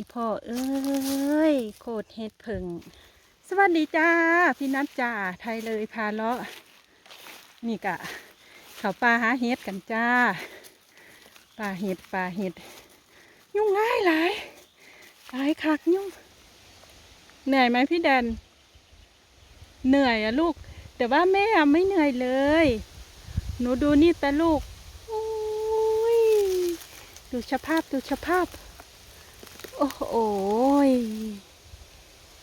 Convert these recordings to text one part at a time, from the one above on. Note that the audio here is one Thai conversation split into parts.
อีพ่อเอ้ยโคตรเฮ็ดเพิงสวัสดีจ้า พี่นัทจ้าไทยเลยพาเลาะนี่กะเขาปลาหาเฮ็ดกันจ้าปลาเห็ดปลาเห็ด ยุ่งง่ายหลายหลายคักยุ่ง เหนื่อยไหมพี่แดน เหนื่อยอะลูก แต่ว่าแม่ไม่เหนื่อยเลย หนูดูนี่แต่ลูกดูสภาพดูสภาพ โอ้โห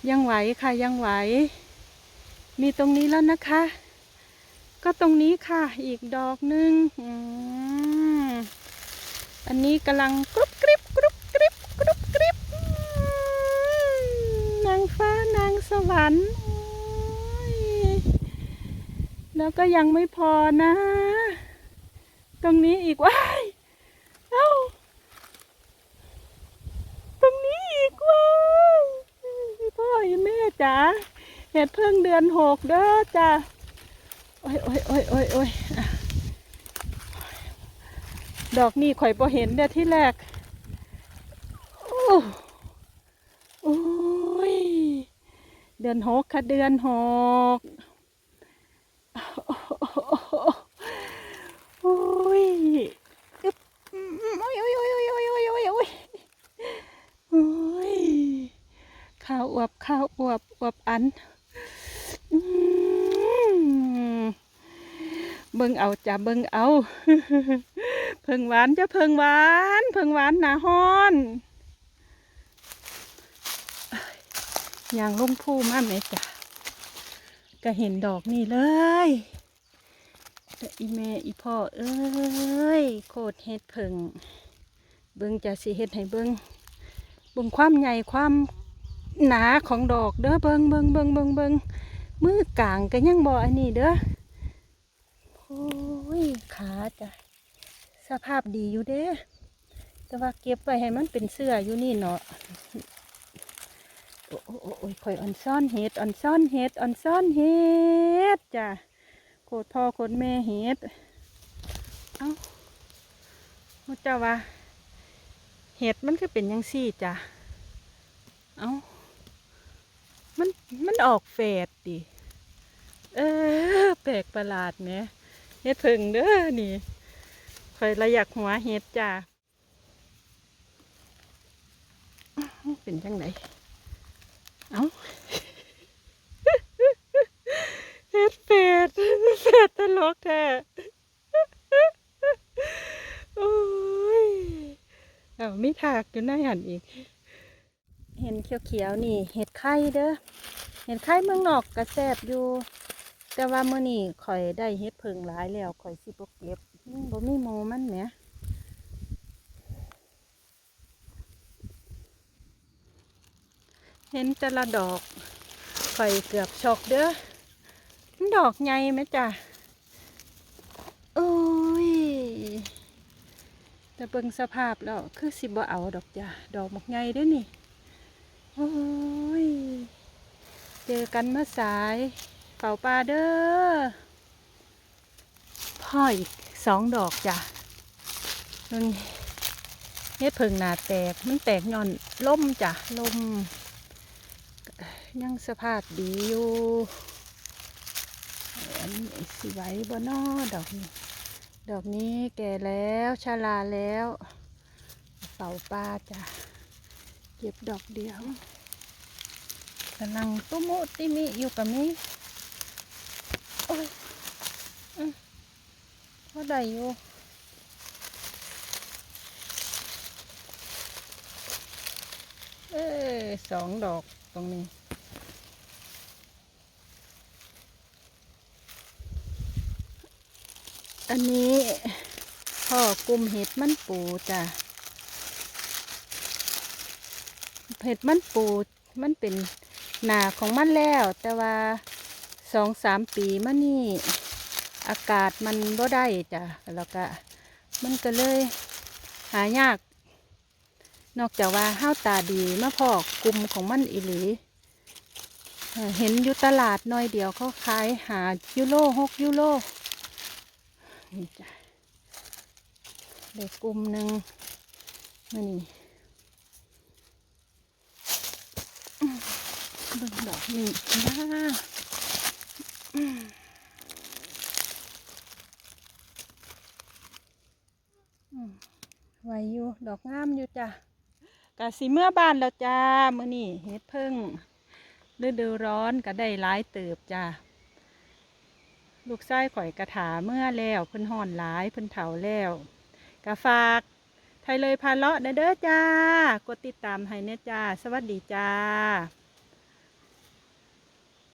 ยังไหวค่ะยังไหว มีตรงนี้แล้วนะคะ ก็ตรงนี้ค่ะ อีกดอกหนึ่งอันนี้กำลังกรุบกริบกรุบกริบกรุบกริบนางฟ้านางสวรรค์แล้วก็ยังไม่พอนะ ตรงนี้อีกว้ายเอ้า ตรงนี้อีกเว้ยพี่พ่อพี่แม่ จ๋าเห็ดพึ่งเดือนหกเด้อจ้าโอ้ยโอ้ยโอ้ยโอ้ยโอ้ยดอกนี่ข่อยพอเห็นเด้อที่แรกโอ้โอ้ยเดือนหกค่ะเดือนหกันเบิ่งเอาจ้ะเบิ่งเอา เพิ่งหวานจะเพิ่งหวาน เพิ่งหวานหนาฮ้อนอย่างลงพูมาไหมจ้ะก็เห็นดอกนี่เลยแต่อีแม่อีพ่อเอ้ยโคตรเฮ็ดเพิ่งเบิ่งจะสิเฮ็ดให้เบิ่งเบิ่งความใหญ่ความ หนาของดอกเด้อเบิงเบิงเบิงเบิงเบิงมือกลางก็ยังบ่อันนี้เด้อโอ้ยขาจ้ะสภาพดีอยู่เด้แต่ว่าเก็บไว้ให้มันเป็นเสื้ออยู่นี่เนาะโอ้โอ้ยข่อยอ่อนซ่อนเห็ดอ่อนซ่อนเห็ดอ่อนซ่อนเห็ดจ้ะโคตรพ่อโคตรแม่เห็ดเอ้ามุเจ้าว่าเห็ดมันคือเป็นยังซี่จ้ะเอ้า มันมันออกแฝดดิ เออ แปลกประหลาดเนี่ยเห็ดเพิ่งเด้อนี่คอยระยากหัวเห็ดจ้ะอื้อเป็นจังไหนเอาเห็ดแฝดแฝดตลกแท้โอ้ย เอามีถากอยู่ในหันอีก เห็นเขียวๆนี่ เห็ดไข่เด้อเห็ดไข่เมืองนอกกระแซบอยู่ แต่ว่าเมื่อนี้ข่อยได้เห็ดเพิงหลายแล้วข่อยสิบเก็บบ่มีโมมันแหมเห็นแต่ละดอกข่อยเกือบช็อกเด้อดอกใหญ่ไหมจ้ะโอ้ยแต่เบิ่งสภาพแล้วคือสิบ่เอาดอกจ้ะดอกหมกไงเด้วยนี่ โอ้ย เจอกันเมื่อสายเป่าปลาเด้อพ่ออีกสองดอกจ้ะเบิ่เฮ็ดเพิ่งหนาแตก มันแตกย่อนล่มจ้ะลมยังสภาพดีอยู่อันนี้สิไว้บ่นอดอกนี้ ดอกนี้แก่แล้วชราแล้ว เป่าปลาจ้ะ เก็บดอกเดียวกำลังตุ้มุติมิอยู่กับนี้โอ้ยอืมพอได้อยู่เอ้ยสองดอกตรงนี้อันนี้พ่อกลุ่มเห็ดมันปูจ้ะ เห็ดมันปูมันเป็นหนาของมันแล้ว แต่ว่าสองสามปีมานี่ อากาศมันบ่ได้จ้ะแล้วก็มันก็เลยหายาก นอกจากว่าห้าวตาดีมาพอกกลุ่มของมันอีหลีเอ่อเห็นอยู่ตลาดน้อยเดียวเขาขายหายูโรหกยูโรนี่จ้ะเด็กกลุ่มหนึ่งมานี่ เบิ่งดอกนี่นะไวอยู่ดอกงามอยู่จ้ะกะสีเมื่อบ้านแล้วจ้ามือนี้เฮ็ดเพิ่งฤดูร้อนก็ได้หลายเติบจ้าลูกไส้ข่อยกระถาเมื่อแล้วเพิ่นห่อนหลายเพิ่นเถาแล้วกะฝากไทยเลยพาเลาะเด้อเด้อจ้ากดติดตามให้เน่จ้า สวัสดีจ้า